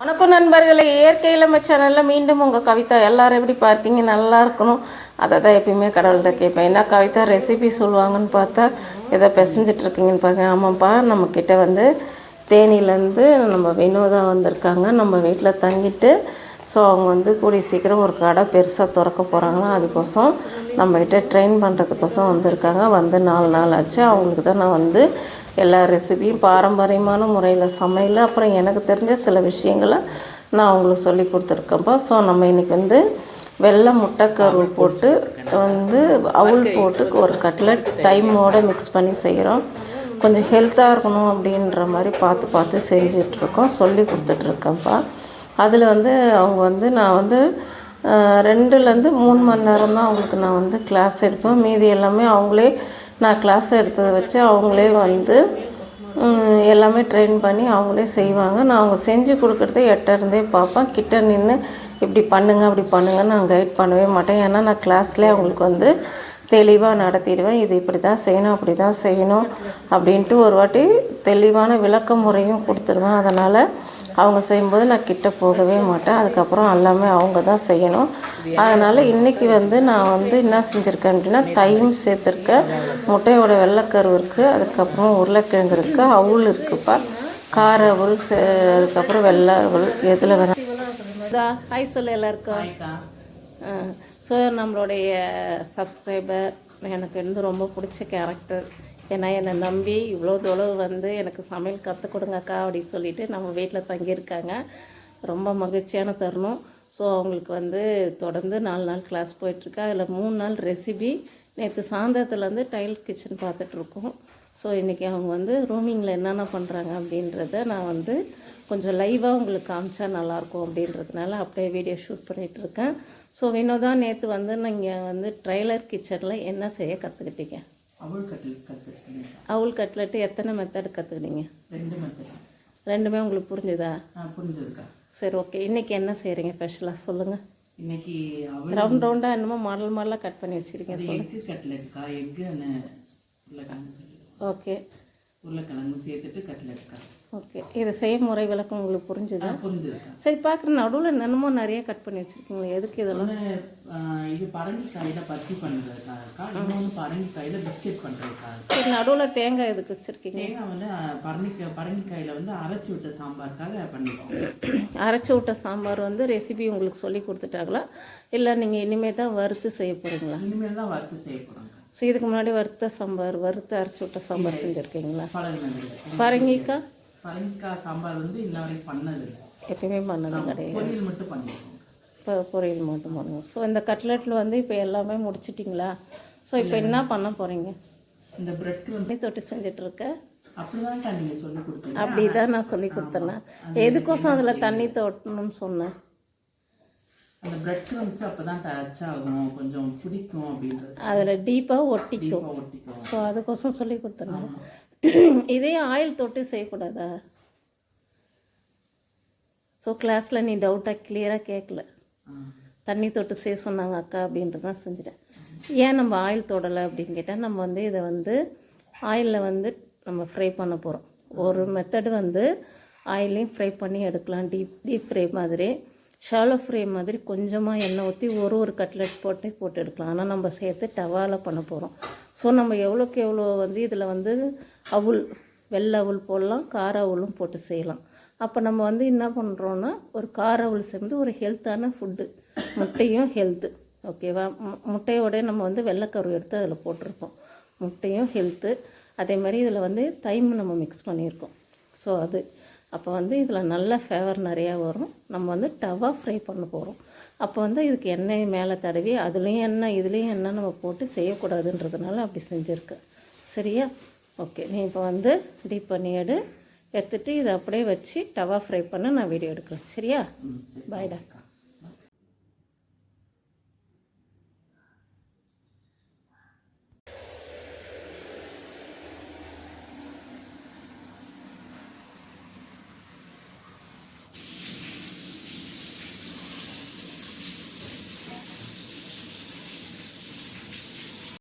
வணக்கம் நண்பர்களே. இயற்கையில் நம்ம சேனலில் மீண்டும் உங்கள் கவிதா. எல்லோரும் எப்படி பார்ப்பீங்க நல்லா இருக்கணும். அதை தான் எப்பயுமே கடவுள்கிட்ட கேட்பேன். என்ன கவிதா ரெசிபி சொல்லுவாங்கன்னு பார்த்தா ஏதோ பிசைஞ்சிட்ருக்கீங்கன்னு பார்த்தேன் ஆமாப்பா நம்மக்கிட்ட வந்து தேனியிலேருந்து நம்ம வினோதா வந்திருக்காங்க. நம்ம வீட்டில் தங்கிட்டு ஸோ அவங்க வந்து கூடிய சீக்கிரம் ஒரு கடை பெருசாக திறக்க போகிறாங்களா அதுக்கோசம் நம்மக்கிட்ட ட்ரெயின் பண்ணுறதுக்கோசம் வந்திருக்காங்க. வந்து நாலு நாள் ஆச்சு. அவங்களுக்கு தான் நான் வந்து எல்லா ரெசிபியும் பாரம்பரியமான முறையில் சமையல். அப்புறம் எனக்கு தெரிஞ்ச சில விஷயங்களை நான் அவங்களுக்கு சொல்லி கொடுத்துருக்கேன்ப்பா ஸோ நம்ம இன்றைக்கி வந்து வெள்ளை முட்டைக்கருவு போட்டு வந்து அவுள் போட்டு ஒரு கட்லட் தைமோட மிக்ஸ் பண்ணி செய்கிறோம் கொஞ்சம் ஹெல்த்தாக இருக்கணும் அப்படின்ற மாதிரி பார்த்து பார்த்து செஞ்சிட்ருக்கோம். சொல்லி கொடுத்துட்ருக்கேன்ப்பா அதில் வந்து அவங்க வந்து நான் வந்து ரெண்டுலேருந்து மூணு மணி நேரம் தான் அவங்களுக்கு நான் வந்து கிளாஸ் எடுப்பேன். மீதி எல்லாமே அவங்களே நான் கிளாஸ் எடுத்ததை வச்சு அவங்களே வந்து எல்லாமே ட்ரெயின் பண்ணி அவங்களே செய்வாங்க. நான் அவங்க செஞ்சு கொடுக்குறத எட்ட இருந்தே பார்ப்பேன். கிட்ட நின்று இப்படி பண்ணுங்க அப்படி பண்ணுங்கன்னு நான் கைட் பண்ணவே மாட்டேன். ஏன்னா நான் கிளாஸ்லேயே அவங்களுக்கு வந்து தெளிவாக நடத்திடுவேன். இது இப்படி தான் செய்யணும் அப்படி தான் செய்யணும் அப்படின்ட்டு ஒரு வாட்டி தெளிவான விளக்க முறையும் கொடுத்துருவேன். அதனால் அவங்க செய்யும்போது நான் கிட்ட போகவே மாட்டேன். அதுக்கப்புறம் எல்லாமே அவங்க தான் செய்யணும். அதனால் இன்றைக்கி வந்து நான் வந்து என்ன செஞ்சுருக்கேன் அப்படின்னா தையும் சேர்த்துருக்கேன். முட்டையோட வெள்ளைக்கரு இருக்குது அதுக்கப்புறம் உருளைக்கிழங்கு இருக்குது அவுள் இருக்குப்பா கார அவுள் சே- அதுக்கப்புறம் வெள்ளை அவுள் எதில் வேணா. ஹாய் சொல்லு எல்லாருக்கும். ஸோ நம்மளுடைய சப்ஸ்கிரைபர் எனக்கு வந்து ரொம்ப பிடிச்ச கேரக்டர் ஏன்னா என்னை நம்பி இவ்வளோ தொலைவு வந்து எனக்கு சமையல் கற்றுக் கொடுங்கக்கா அப்படின்னு சொல்லிட்டு நம்ம வீட்டில் தங்கியிருக்காங்க. ரொம்ப மகிழ்ச்சியான தருணம். ஸோ அவங்களுக்கு வந்து தொடர்ந்து நாலு நாள் கிளாஸ் போயிட்டுருக்கு. அதில் மூணு நாள் ரெசிபி நேற்று சாயந்தரத்துலேருந்து டைல் கிச்சன் பார்த்துட்ருக்கோம் ஸோ இன்றைக்கி அவங்க வந்து ரூமிங்கில் என்னென்ன பண்ணுறாங்க அப்படின்றத நான் வந்து கொஞ்சம் லைவாக உங்களுக்கு காமிச்சா நல்லாயிருக்கும் அப்படின்றதுனால அப்படியே வீடியோ ஷூட் பண்ணிகிட்ருக்கேன் ஸோ வினோதா நேற்று வந்து நீங்கள் வந்து ட்ரைலர் கிச்சனில் என்ன செய்ய கற்றுக்கிட்டீங்க அவள் கட்டில் கற்றுக்கிட்டேன் அவுல் கட்லெட்டு எத்தனை மெத்தட் கற்றுக்கிட்டீங்க ரெண்டு மெத்தட் ரெண்டுமே உங்களுக்கு புரிஞ்சுதா? புரிஞ்சதுக்கா. சரி ஓகே இன்றைக்கி என்ன செய்கிறீங்க ஸ்பெஷலாக சொல்லுங்கள் இன்னைக்கு அவள் ரவுண்ட் ரவுண்டாக என்னமோ மாடல் மாடலாக கட் பண்ணி வச்சுருக்கீங்க எக்கு கட்லெட்க்கா சொல்லி ஓகே உருளைக்கிழங்கு சேர்த்துட்டு கட்லெட்க்கா ஓகே. இது செய்முறை விளக்கம் உங்களுக்கு புரிஞ்சுதா? ஆ புரிஞ்சதுக்கா. சரி பார்க்குற நடுவில் என்னமோ நிறைய கட் பண்ணி வச்சுருக்கீங்களா எதுக்கு இதெல்லாம்? இது பரங்கிக்காயில் பத்தி பண்ணுறதுக்காகக்கா இன்னொன்று பரங்கிக்காயில் பிஸ்கெட் பண்ணுறதுக்காக சரி நடுவில் தேங்காய் எதுக்கு வச்சுருக்கீங்க? தேங்காய் வந்து பரங்கிக்காய் பரங்கிக்காயில் வந்து அரைச்சி விட்ட சாம்பாருக்காக பண்ணிருக்கோம் அரைச்சி விட்ட சாம்பார் வந்து ரெசிபி உங்களுக்கு சொல்லி கொடுத்துட்டாங்களா? இல்லை நீங்கள் இனிமேல் தான் வறுத்து செய்ய போகிறீங்களா இனிமேல் தான் வறுத்து செய்ய போகிறோங்க ஸோ இதுக்கு முன்னாடி வறுத்த சாம்பார் வறுத்து அரைச்சி விட்ட சாம்பார் செஞ்சுருக்கீங்களா? பரங்கிக்காய் பரங்கிக்காய் சாம்பார் வந்து இன்ன வரைக்கும் பண்ணதில்லை. எப்பயுமே பண்ணது கிடையாது. மட்டும் பண்ணியிருக்கோம் இப்போ பொரியல் மட்டும் பண்ணுவோம். ஸோ இந்த கட்லெட்டில் வந்து இப்போ எல்லாமே முடிச்சிட்டிங்களா? ஸோ இப்போ என்ன பண்ண போகிறீங்க இந்த பிரெட் வந்து தொட்டு செஞ்சிட்ருக்க அப்படிதான்க்கா நீங்கள் சொல்லி கொடுத்தீங்க. அப்படி தான் நான். சொல்லி கொடுத்தேன்னா எதுக்கோசம் அதில் தண்ணி தொட்டணும்னு சொன்னேன். அந்த பிரெட் க்ரம்ஸ் அப்போ தான் டச் ஆகும். கொஞ்சம் பிடிக்கும் அப்படின்றது. அதில் டீப்பாக ஒட்டிக்கும். ஒட்டிக்கும். ஸோ அதுக்கோசம் சொல்லி கொடுத்தேன் இதே ஆயில் தொட்டு செய்யக்கூடாதா? ஸோ கிளாஸில் நீ டவுட்டாக கிளியராக கேட்கல. தண்ணி தொட்டு செய்ய சொன்னாங்க அக்கா அப்படின்ட்டு தான் செஞ்சுட்டேன். ஏன் நம்ம ஆயில் தொடலை அப்படின்னு கேட்டால் நம்ம வந்து இதை வந்து ஆயிலில் வந்து நம்ம ஃப்ரை பண்ண போகிறோம் ஒரு மெத்தடு வந்து ஆயிலையும் ஃப்ரை பண்ணி எடுக்கலாம். டீப் டீப் ஃப்ரை மாதிரி. ஷாலோ ஃப்ரை மாதிரி கொஞ்சமாக எண்ணெய் ஊற்றி ஒரு ஒரு கட்லெட் போட்டு போட்டு எடுக்கலாம் ஆனால் நம்ம சேர்த்து டவாவில் பண்ண போகிறோம் ஸோ நம்ம எவ்வளோக்கு எவ்வளோ வந்து இதில் வந்து அவுள் வெள்ளை அவுள் போடலாம் கார அவுளும் போட்டு செய்யலாம். அப்போ நம்ம வந்து என்ன பண்ணுறோன்னா ஒரு கார அவுள் சேர்ந்து ஒரு ஹெல்த்தான ஃபுட்டு முட்டையும் ஹெல்த்து ஓகேவா மு- முட்டையோட நம்ம வந்து வெள்ளைக்கரு எடுத்து அதில் போட்டிருப்போம். முட்டையும் ஹெல்த்து அதே மாதிரி இதில் வந்து தைம் நம்ம மிக்ஸ் பண்ணியிருக்கோம். ஸோ அது. அப்போ வந்து இதில் நல்ல ஃபேவர் நிறையா வரும். நம்ம வந்து டவா ஃப்ரை பண்ண போகிறோம் அப்போ வந்து இதுக்கு எண்ணெய் மேலே தடவி அதுலேயும் எண்ணெய் இதுலேயும் எண்ணெய் நம்ம போட்டு செய்யக்கூடாதுன்றதுனால அப்படி செஞ்சுருக்கேன் சரியா? ஓகே நீ இப்போ வந்து டீப் பண்ணி எடு. எடுத்துகிட்டு இதை அப்படியே வச்சு டவா ஃப்ரை பண்ண நான் வீடியோ எடுக்கிறேன். சரியா? பாய்டா